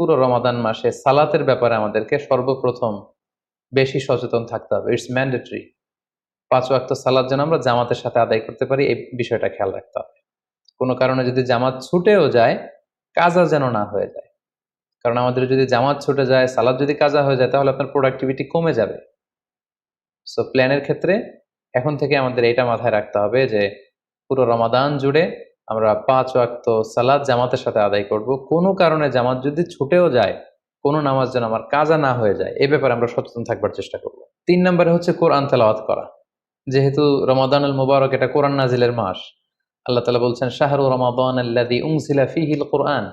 পুরো রমাদান মাসে সালাতের ব্যাপারে আমাদেরকে সর্বপ্রথম বেশি সচেতন থাকতে হবে। ইটস ম্যান্ডেটরি পাঁচ ওয়াক্ত সালাদ যেন আমরা জামাতের সাথে আদায় করতে পারি, এই বিষয়টা খেয়াল রাখতে হবে। কোনো কারণে যদি জামাত ছুটেও যায়, কাজা যেন না হয়ে যায়। কারণ আমাদের যদি জামাত ছুটে যায় সালাদ যদি কাজা হয়ে যায়, তাহলে আপনার প্রোডাক্টিভিটি কমে যাবে। সো প্ল্যানের ক্ষেত্রে এখন থেকে আমাদের এটা মাথায় রাখতে হবে যে, পুরো রমাদান জুড়ে আমরা পাঁচ ওয়াক্ত সালাদ জামাতের সাথে আদায় করব। কোনো কারণে জামাত যদি ছুটেও যায়, কোনো নামাজ যেন আমার কাজা না হয়ে যায়, এ ব্যাপারে আমরা সচেতন থাকবার চেষ্টা করব। তিন নম্বরে হচ্ছে কোরআন তেলাওয়াত করা। যেহেতু রমাদান আল মুবারক এটা কোরআন নাজিলের মাস, আল্লাহ তালা বলছেন, শাহরু রমাদান আল্লাদি উংসিলা ফিহিল কোরআন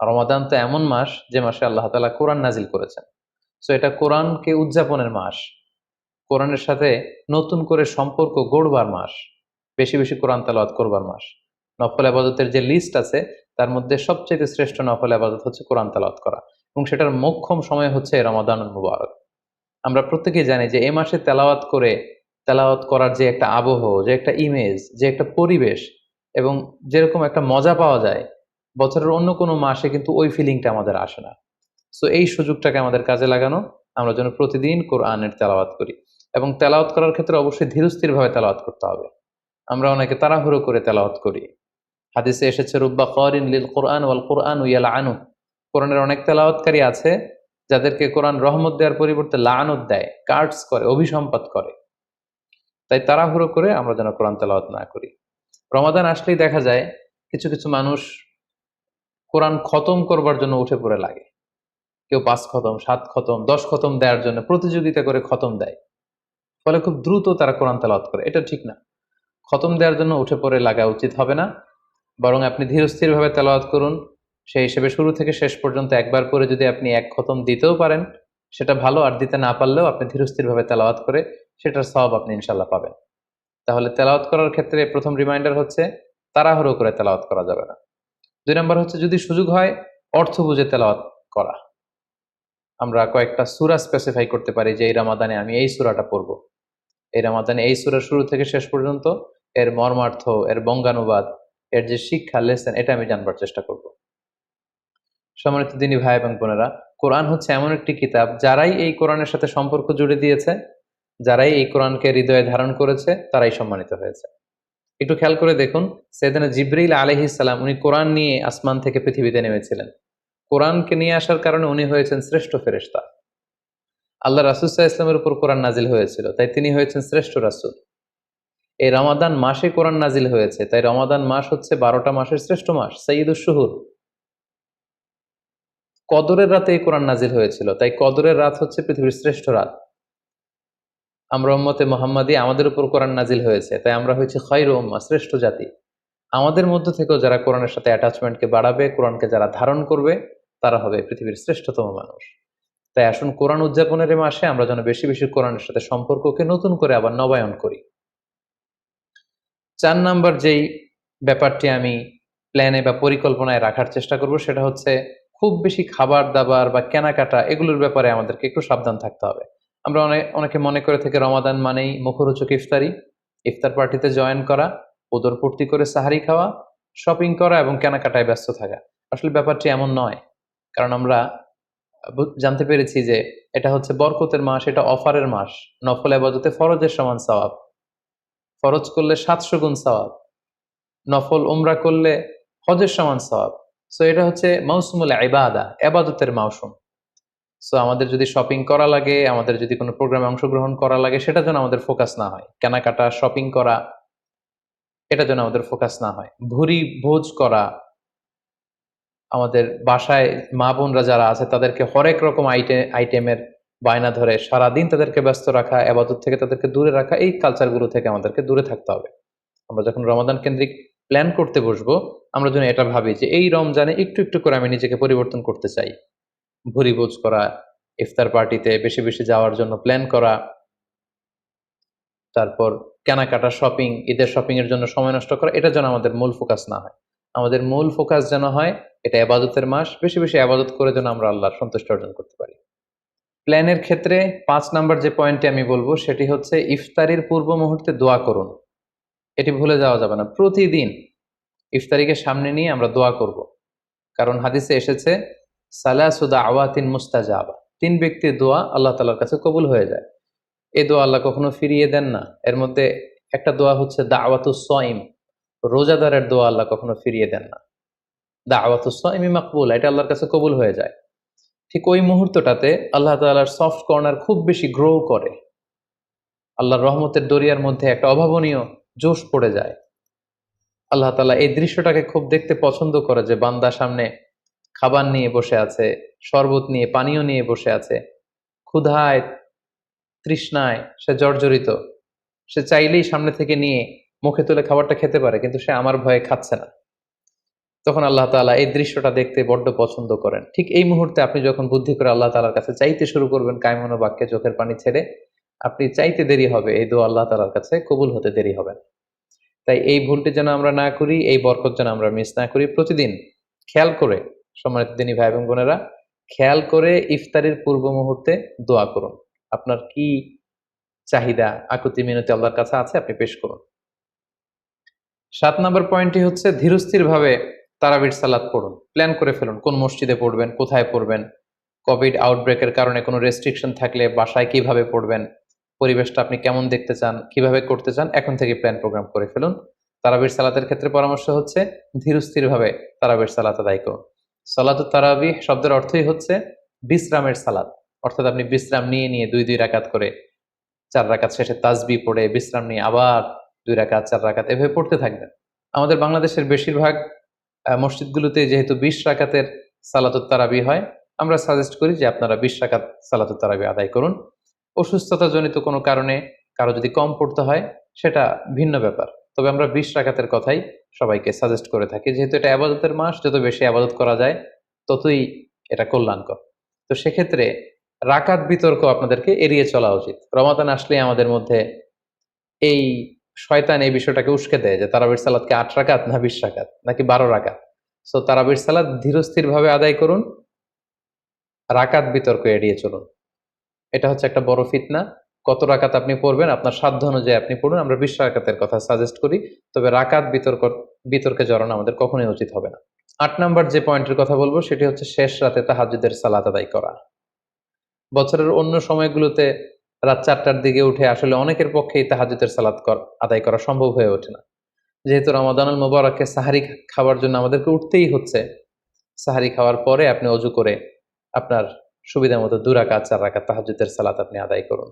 রমাদান তো এমন মাস যে মাসে আল্লাহ তালা কোরআন নাজিল করেছেন। সো এটা কোরআনকে উদযাপনের মাস, কোরআনের সাথে নতুন করে সম্পর্ক গড়বার মাস, বেশি বেশি কোরআন তালাওয়াত করবার মাস। নফল আবাদতের যে লিস্ট আছে, তার মধ্যে সবচেয়ে শ্রেষ্ঠ নফল আবাদত হচ্ছে কোরআন তালাওয়াত করা এবং সেটার মোক্ষম সময় হচ্ছে রমাদান মুবারক। আমরা প্রত্যেকেই জানি যে এ মাসে তেলাওয়াত করে, তেলাওয়াত করার যে একটা আবহ, যে একটা ইমেজ যে একটা পরিবেশ এবং যেরকম একটা মজা পাওয়া যায়, বছরের অন্য কোনো মাসে কিন্তু ওই ফিলিংটা আমাদের আসে না। সো এই সুযোগটাকে আমাদের কাজে লাগানো, আমরা যেন প্রতিদিন কোরআনের তেলাওয়াত করি এবং তেলাওয়াত করার ক্ষেত্রে অবশ্যই ধীরস্থিরভাবে তেলাওয়াত করতে হবে। আমরা অনেকে তাড়াহুড়ো করে তেলাওয়াত করি। হাদিসে এসেছে, রুব্বা করিন লিল কোরআন ওয়াল কোরআন উইয়াল আনু কোরআনের অনেক তেলাওয়াতকারী আছে, যাদেরকে কোরআন রহমত দেওয়ার পরিবর্তে লানত দেয়, কার্ডস করে অভিসম্পাদ করে। তাই তাড়াহুড়ো করে আমরা যেন কোরআন তেলাওয়াত না করি। রমাদান আসলেই দেখা যায়, কিছু কিছু মানুষ কোরআন খতম করবার জন্য উঠে পড়ে লাগে। কেউ পাঁচ খতম, সাত খতম, দশ খতম দেওয়ার জন্য প্রতিযোগিতা করে খতম দেয়। ফলে খুব দ্রুত তারা কোরআন তেলাওয়াত করে। এটা ঠিক না। খতম দেওয়ার জন্য উঠে পড়ে লাগা উচিত হবে না। বরং আপনি ধীরস্থিরভাবে তেলাওয়াত করুন। সেই হিসেবে শুরু থেকে শেষ পর্যন্ত একবার করে যদি আপনি এক খতম দিতেও পারেন, সেটা ভালো। আর দিতে না পারলেও আপনি ধীরস্থিরভাবে তেলাওয়াত করে সেটার সব আপনি ইনশাল্লাহ পাবেন। তাহলে তেলাওয়াত করার ক্ষেত্রে প্রথম রিমাইন্ডার হচ্ছে, তাড়াহুড়ো করে তেলাওয়াত করা যাবে না। দুই নম্বর হচ্ছে যদি সুযোগ হয়, অর্থ বুঝে তেলাওয়াত করা। আমরা কয়েকটা সুরা স্পেসিফাই করতে পারি যে, এই রামাদানে আমি এই সুরাটা পড়ব। এই রামাদানে এই সুরা শুরু থেকে শেষ পর্যন্ত এর মর্মার্থ, এর বঙ্গানুবাদ এর যে শিক্ষা লেসেন এটা আমি জানবার চেষ্টা করব। সম্মানিত দিনী ভাই এবং বোনেরা, কোরআন হচ্ছে এমন একটি কিতাব যারাই এই কোরআনের সাথে সম্পর্ক জুড়ে দিয়েছে, যারাই এই কোরআনকে হৃদয়ে ধারণ করেছে, তারাই সম্মানিত হয়েছে। একটু খেয়াল করে দেখুন, সেদিন জিব্রিল আলহিসাল্লাম উনি কোরআন নিয়ে আসমান থেকে পৃথিবীতে নেমেছিলেন। কোরআনকে নিয়ে আসার কারণে উনি হয়েছেন শ্রেষ্ঠ ফেরেস্তা আল্লাহ রাসুসাহ ইসলামের উপর কোরআন নাজিল হয়েছিল, তাই তিনি হয়েছেন শ্রেষ্ঠ রাসুল। এই রমাদান মাসে কোরআন নাজিল হয়েছে। তাই রমাদান মাস হচ্ছে বারোটা মাসের শ্রেষ্ঠ মাস সঈদুল শুহুর। কদরের রাতে এই কোরআন নাজিল হয়েছিল। তাই কদরের রাত হচ্ছে পৃথিবীর শ্রেষ্ঠ রাত। আমরা উম্মতে মোহাম্মদী আমাদের উপর কোরআন নাজিল হয়েছে। তাই আমরা হয়েছি খৈর উম্মা, শ্রেষ্ঠ জাতি। আমাদের মধ্য থেকেও যারা কোরআনের সাথে অ্যাটাচমেন্টকে বাড়াবে, কোরআনকে যারা ধারণ করবে, তারা হবে পৃথিবীর শ্রেষ্ঠতম মানুষ। তাই আসুন কোরআন উদযাপনের মাসে আমরা যেন বেশি বেশি কোরআনের সাথে সম্পর্ককে নতুন করে আবার নবায়ন করি। চার নাম্বার যেই ব্যাপারটি আমি প্ল্যানে বা পরিকল্পনায় রাখার চেষ্টা করব, সেটা হচ্ছে খুব বেশি খাবার দাবার বা কেনাকাটা, এগুলোর ব্যাপারে আমাদেরকে একটু সাবধান থাকতে হবে। আমরা অনেক অনেকে মনে করে থেকে রমাদান মানেই মুখরোচক ইফতারি, ইফতার পার্টিতে জয়েন করা ওদর পূর্তি করে সাহারি খাওয়া, শপিং করা এবং কেনাকাটায় ব্যস্ত থাকা। আসলে ব্যাপারটি এমন নয়। কারণ আমরা জানতে পেরেছি যে এটা হচ্ছে বরকতের মাস, এটা অফারের মাস, নফল আবাদতে ফরজের সমান সওয়াব। ফরজ করলে সাতশো গুণ সওয়াব, নফল উমরা করলে হজের সমান সওয়াব। সো এটা হচ্ছে মৌসুমুল ইবাদা এবাদতের মৌসুম সো আমাদের যদি শপিং করা লাগে, আমাদের যদি কোনো প্রোগ্রামে অংশগ্রহণ করা লাগে, সেটা যেন আমাদের ফোকাস না হয়। কেনাকাটা শপিং করা, এটা যেন আমাদের ফোকাস না হয়। ভুরি ভোজ করা, আমাদের বাসায় মা বোনরা যারা আছে, তাদেরকে হরেক রকম আইটেম আইটেমের বায়না ধরে সারাদিন তাদেরকে ব্যস্ত রাখা, আবাদত থেকে তাদেরকে দূরে রাখা, এই কালচারগুলো থেকে আমাদেরকে দূরে থাকতে হবে। আমরা যখন রমাদান কেন্দ্রিক প্ল্যান করতে বসবো, আমরা যেন এটা ভাবি যে এই রমজানে একটু একটু করে আমি নিজেকে পরিবর্তন করতে চাই। ভুরি ভোজ করা, ইফতার পার্টিতে বেশি বেশি যাওয়ার জন্য প্ল্যান করা, তারপর কেনাকাটা শপিং ঈদের শপিং এর জন্য সময় নষ্ট করা, এটা যেন আমাদের মূল ফোকাস না হয়। আমাদের মূল ফোকাস যেন হয়, এটা আবাদতের মাস, বেশি বেশি আবাদত করে যেন আমরা আল্লাহর সন্তুষ্ট অর্জন করতে পারি। প্ল্যানের ক্ষেত্রে পাঁচ নাম্বার যে পয়েন্টটি আমি বলব, সেটি হচ্ছে ইফতারির পূর্ব মুহূর্তে দোয়া করুন। এটি ভুলে যাওয়া যাবে না। প্রতিদিন ইফতারিকে সামনে নিয়ে আমরা দোয়া করব। কারণ হাদিসে এসেছে সালাসুদা আওয়াতিন মুস্তাজাবা। তিন ব্যক্তির দোয়া আল্লাহ তালার কাছে কবুল হয়ে যায়। এই দোয়া আল্লাহ কখনো ফিরিয়ে দেন না। এর মধ্যে একটা দোয়া হচ্ছে দাওয়াতুস সইম রোজাদারের দোয়া আল্লাহ কখনো ফিরিয়ে দেন না। দাওয়াতুস সইমি মাকবুল। এটা আল্লাহর কাছে কবুল হয়ে যায়। ঠিক ওই মুহূর্তটাতে আল্লাহ তাআলার সফট কর্নার খুব বেশি গ্রো করে। আল্লাহর রহমতের দরিয়ার মধ্যে একটা অভাবনীয় জোশ পড়ে যায়। আল্লাহ তাআলা এই দৃশ্যটাকে খুব দেখতে পছন্দ করে যে বান্দা সামনে খাবার নিয়ে বসে আছে, শরবত নিয়ে, পানীয় নিয়ে বসে আছে। ক্ষুধায়, তৃষ্ণায় সে জর্জরিত। সে চাইলেই সামনে থেকে নিয়ে মুখে তুলে খাবারটা খেতে পারে, কিন্তু সে আমার ভয়ে খাচ্ছে না। তখন আল্লাহ তাআলা এই দৃশ্যটা দেখতে বড্ড পছন্দ করেন। ঠিক এই মুহূর্তে আপনি যখন বুদ্ধি করে আল্লাহ তাআলার কাছে চাইতে শুরু করবেন কায়মনো বাক্যে চোখের পানি ছেড়ে, আপনি চাইতে দেরি হবে, এই দোয়া আল্লাহ তাআলার কাছে কবুল হতে দেরি হবে তাই এই ভুলটি যেন আমরা না করি, এই বরকত যেন আমরা মিস না করি, প্রতিদিন খেয়াল করে, সম্মানিত দিনী ভাই এবং বোনেরা, খেয়াল করে ইফতারের পূর্ব মুহূর্তে দোয়া করুন। আপনার কি চাহিদা, আকুতি মিনতি আল্লাহর কাছে আছে, আপনি পেশ করুন। সাত নম্বর পয়েন্টটি হচ্ছে ধীরস্থির ভাবে তারাবির সালাত পড়ুন প্ল্যান করে ফেলুন, কোন মসজিদে পড়বেন, কোথায় পড়বেন কোভিড আউটব্রেকের কারণে কোনো রেস্ট্রিকশন থাকলে বাসায় কীভাবে পড়বেন, পরিবেশটা আপনি কেমন দেখতে চান, কীভাবে করতে চান, এখন থেকে প্ল্যান প্রোগ্রাম করে ফেলুন। তারাবির সালাতের ক্ষেত্রে পরামর্শ হচ্ছে ধীরস্থির ভাবে তারাবির সালাত আদায় করুন। সালাত তারাবি শব্দের অর্থই হচ্ছে বিশ্রামের সালাত। অর্থাৎ আপনি বিশ্রাম নিয়ে নিয়ে দুই দুই রাকাত করে চার রাকাত শেষে তাজবি পড়ে, বিশ্রাম নিয়ে আবার দুই রাকাত, চার রাকাত, এভাবে পড়তে থাকবেন। আমাদের বাংলাদেশের বেশিরভাগ মসজিদগুলোতে যেহেতু বিশ রাকাতের সালাতুত তারাবি হয়, আমরা সাজেস্ট করি যে আপনারা বিশ রাকাত সালাতুত তারাবি আদায় করুন। অসুস্থতাজনিত কোনো কারণে কারও যদি কম পড়তে হয়, সেটা ভিন্ন ব্যাপার। তবে আমরা বিশ রাকাতের কথাই সবাইকে সাজেস্ট করে থাকি। যেহেতু এটা আবাদতের মাস, যত বেশি আবাদত করা যায়, ততই এটা কল্যাণকর। তো সেক্ষেত্রে রাকাত বিতর্ক আপনাদেরকে এড়িয়ে চলা উচিত। রমাদান আসলে আমাদের মধ্যে এই শয়তান এই বিষয়টাকে উস্কে দেয় যে তারাবির সালাদকে আট রাকাত না বিশ রাকাত নাকি বারো রাকাত? সো তারাবির সালাদ ধীরস্থির ভাবে আদায় করুন, রাকাত বিতর্ক এড়িয়ে চলুন। এটা হচ্ছে একটা বড় ফিতনা। কত রাকাত আপনি পড়বেন? আপনার সাধ্য অনুযায়ী আপনি পড়ুন। আমরা বিশ রাকাতের কথা সাজেস্ট করি। তবে রাকাত বিতর্ক, বিতর্কে জড়ানো আমাদের কখনোই উচিত হবে না। আট নাম্বার যে পয়েন্টের কথা বলব, সেটি হচ্ছে শেষ রাতে তাহাজুদের সালাত আদায় করা। বছরের অন্য সময়গুলোতে রাত চারটার দিকে উঠে আসলে অনেকের পক্ষেই তাহাজুদের সালাত কর আদায় করা সম্ভব হয়ে ওঠে না। যেহেতু রমাদানুল মোবারককে সাহারি খাওয়ার জন্য আমাদেরকে উঠতেই হচ্ছে, সাহারি খাওয়ার পরে আপনি অজু করে আপনার সুবিধা মতো দু রাকাত, চার রাকাত তাহাজুদের সালাত আপনি আদায় করুন।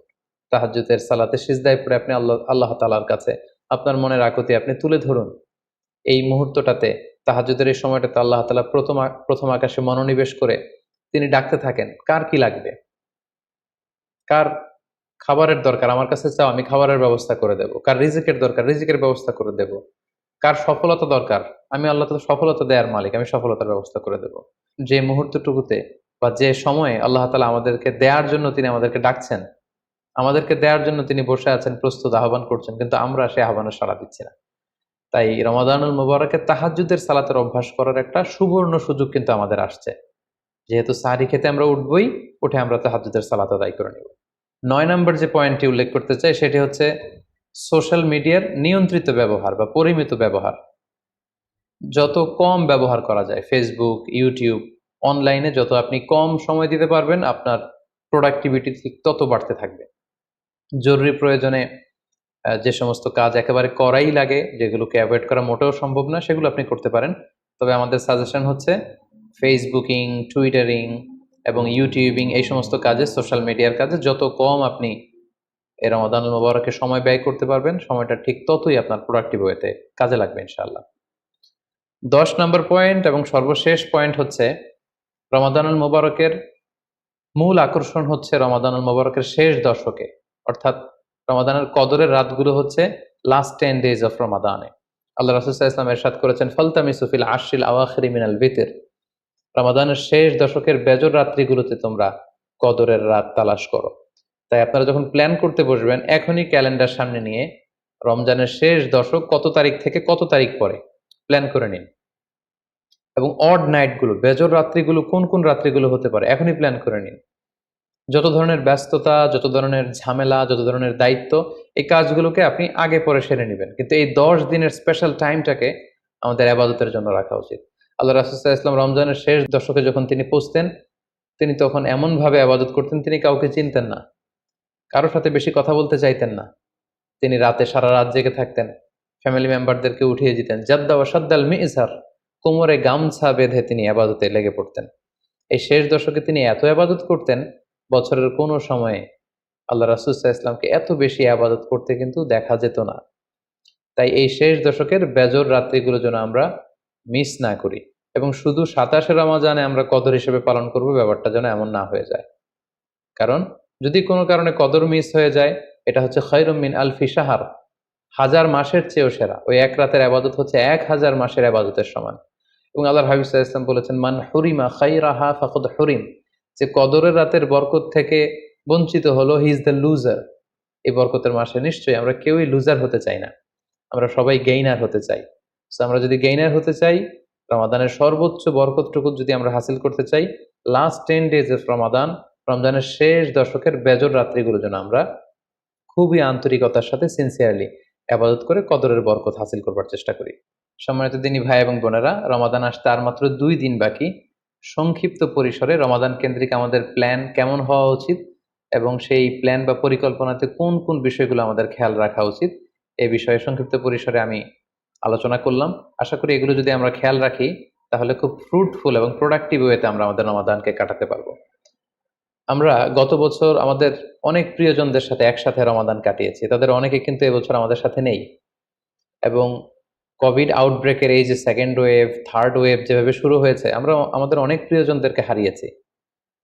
তাহাজুদের সালাতে সিজদায় পড়ে আপনি আল্লাহ আল্লাহ তালার কাছে আপনার মনের আকুতি আপনি তুলে ধরুন। এই মুহূর্তটাতে তাহাজুদের এই সময়টাতে আল্লাহ তালা প্রথম প্রথম আকাশে মনোনিবেশ করে তিনি ডাকতে থাকেন, কার কি লাগবে? কার খাবারের দরকার, আমার কাছে চাও আমি খাবারের ব্যবস্থা করে দেব। কার রিজিকের দরকার, রিজিকের ব্যবস্থা করে দেব। কার সফলতা দরকার, আমি আল্লাহ তালা সফলতা দেওয়ার মালিক, আমি সফলতার ব্যবস্থা করে দেব। যে মুহূর্তটুকুতে বা যে সময়ে আল্লাহ তালা আমাদেরকে দেওয়ার জন্য তিনি আমাদেরকে ডাকছেন, আমাদেরকে দেওয়ার জন্য তিনি বসে আছেন, প্রস্তুত, আহ্বান করছেন, কিন্তু আমরা সে আহ্বানে সাড়া দিচ্ছি না। তাই রমাদানুল মুবারকে তাহাজুদের সালাতের অভ্যাস করার একটা সুবর্ণ সুযোগ কিন্তু আমাদের আসছে। যেহেতু সাহারি খেতে আমরা উঠবই, উঠে আমরা তাহাজুদের সালাত আদায় করে নেব। নয় নম্বর যে পয়েন্টটি উল্লেখ করতে চাই, সেটি হচ্ছে সোশ্যাল মিডিয়ার নিয়ন্ত্রিত ব্যবহার বা পরিমিত ব্যবহার। যত কম ব্যবহার করা যায় ফেসবুক ইউটিউব অনলাইনে যত আপনি কম সময় দিতে পারবেন, আপনার প্রোডাক্টিভিটি ঠিক তত বাড়তে থাকবে। জরুরি প্রয়োজনে যে সমস্ত কাজ একেবারে করাই লাগে, যেগুলোকে অ্যাভয়েড করা মোটেও সম্ভব না, সেগুলো আপনি করতে পারেন। তবে আমাদের সাজেশন হচ্ছে ফেসবুকিং টুইটারিং এবং ইউটিউবিং এই সমস্ত কাজে সোশ্যাল মিডিয়ার কাজে, যত কম আপনি এই রমাদান মোবারকে সময় ব্যয় করতে পারবেন, সময়টা ঠিক ততই আপনার প্রোডাক্টিভ ওয়েতে কাজে লাগবে, ইনশাআল্লাহ। দশ নম্বর পয়েন্ট এবং সর্বশেষ পয়েন্ট হচ্ছে রমাদানুল মোবারকের মূল আকর্ষণ হচ্ছে রমাদানুল মোবারকের শেষ দশকে। অর্থাৎ রমাদানের কদরের রাতগুলো হচ্ছে লাস্ট টেন ডেজ অফ রমাদানে। আল্লাহ রাসুল্লাহ ইসলাম এরশাদ করেছেন ফলতামি সুফিল আশিল আওয়াখরি মিনাল বিতির রমাদানের শেষ দশকের বেজর রাত্রিগুলোতে তোমরা কদরের রাত তালাশ করো। তাই আপনারা যখন প্ল্যান করতে বসবেন, এখনই ক্যালেন্ডার সামনে নিয়ে রমজানের শেষ দশক কত তারিখ থেকে কত তারিখ পরে প্ল্যান করে নিন। এবং অড নাইটগুলো বেজর রাত্রিগুলো, কোন কোন রাত্রিগুলো হতে পারে, এখনই প্ল্যান করে নিন। যত ধরনের ব্যস্ততা, যত ধরনের ঝামেলা, যত ধরনের দায়িত্ব, এই কাজগুলোকে আপনি আগে পরে সেরে নেবেন। কিন্তু এই দশ দিনের স্পেশাল টাইমটাকে আমাদের আবাদতের জন্য রাখা উচিত। আল্লাহ রাসুসাহ ইসলাম রমজানের শেষ দশকে যখন তিনি পৌঁছতেন, তিনি তখন এমনভাবে আবাদত করতেন, তিনি কাউকে চিনতেন না। কারোর সাথে বেশি কথা বলতে চাইতেন না। তিনি রাতে সারা রাত জেগে থাকতেন, ফ্যামিলি মেম্বারদেরকে উঠিয়ে দিতেন। জাদ্দা ওয়াসাদ্দাল মিজার, কোমরে গামছা বেঁধে তিনি আবাদতে লেগে পড়তেন। এই শেষ দশকে তিনি এত আবাদত করতেন, বছরের কোনো সময়ে আল্লাহ রাসুসাহ ইসলামকে এত বেশি আবাদত করতে কিন্তু দেখা যেত না। তাই এই শেষ দশকের বেজর রাত্রিগুলো যেন আমরা মিস না করি। এবং শুধু সাতাশে রমাজানে আমরা কদর হিসেবে পালন করব, ব্যাপারটা যেন এমন না হয়ে যায়। কারণ যদি কোনো কারণে কদর মিস হয়ে যায়, এটা হচ্ছে খৈরমিন আলফি সাহার হাজার মাসের চেয়েও সেরা। ওই এক রাতের আবাদত হচ্ছে এক হাজার মাসের আবাদতের সমান। এবং আল্লাহ হাবিব ইসলাম বলেছেন, মান হরিমা খাইরাহা ফাকুদ হরিম। যে কদরের রাতের বরকত থেকে বঞ্চিত হলো হি ইজ দ্য লুজার এই বরকতের মাসে নিশ্চয়ই আমরা কেউই লুজার হতে চাই না। আমরা সবাই গেইনার হতে চাই। So আমরা যদি গেইনার হতে চাই রমাদানের সর্বোচ্চ বরকতটুকু যদি আমরা হাসিল করতে চাই last ten days of Ramadan, রমজানের শেষ দশকের বেজর রাত্রিগুলো যেন আমরা খুবই আন্তরিকতার সাথে সিনসিয়ারলি আবাদত করে কদরের বরকত হাসিল করবার চেষ্টা করি। সম্মানিত দিনী ভাই এবং বোনেরা, রমাদান আসতে আর মাত্র দুই দিন বাকি। সংক্ষিপ্ত পরিসরে রমাদান কেন্দ্রিক আমাদের প্ল্যান কেমন হওয়া উচিত এবং সেই প্ল্যান বা পরিকল্পনাতে কোন কোন বিষয়গুলো আমাদের খেয়াল রাখা উচিত, এ বিষয়ে সংক্ষিপ্ত পরিসরে আমি আলোচনা করলাম। আশা করি এগুলো যদি আমরা খেয়াল রাখি, তাহলে খুব ফ্রুটফুল এবং প্রোডাক্টিভ ওয়েতে আমরা আমাদের রমাদানকে কাটাতে পারব। আমরা গত বছর আমাদের অনেক প্রিয়জনদের সাথে একসাথে রমাদান কাটিয়েছি। তাদের অনেকে কিন্তু এবছর আমাদের সাথে নেই। এবং কোভিড আউটব্রেকের এই যে সেকেন্ড ওয়েভ থার্ড ওয়েভ যেভাবে শুরু হয়েছে, আমরা আমাদের অনেক প্রিয়জনদেরকে হারিয়েছি।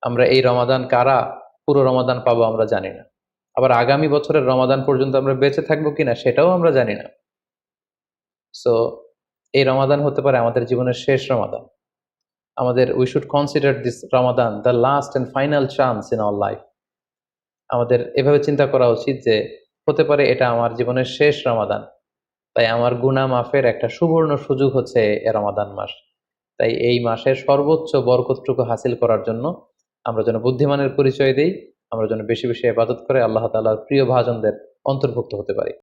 আমরা এই রমাদান কারা, পুরো রমাদান পাবো আমরা জানি না। আবার আগামী বছরের রমাদান পর্যন্ত আমরা বেঁচে থাকব কিনা, সেটাও আমরা জানি না। সো এই রমাদান হতে পারে আমাদের জীবনের শেষ রমাদান আমাদের we should consider this Ramadan the last and final chance in our life আমাদের এভাবে চিন্তা করা উচিত যে, হতে পারে এটা আমার জীবনের শেষ রমাদান তাই আমার গুনা মাফের একটা সুবর্ণ সুযোগ হচ্ছে এ রমাদান মাস। তাই এই মাসের সর্বোচ্চ বরকতটুকু হাসিল করার জন্য আমরা যেন বুদ্ধিমানের পরিচয় দিই, আমরা যেন বেশি বেশি আবাদত করে আল্লাহ তাআলার প্রিয় ভাজনদের অন্তর্ভুক্ত হতে পারি।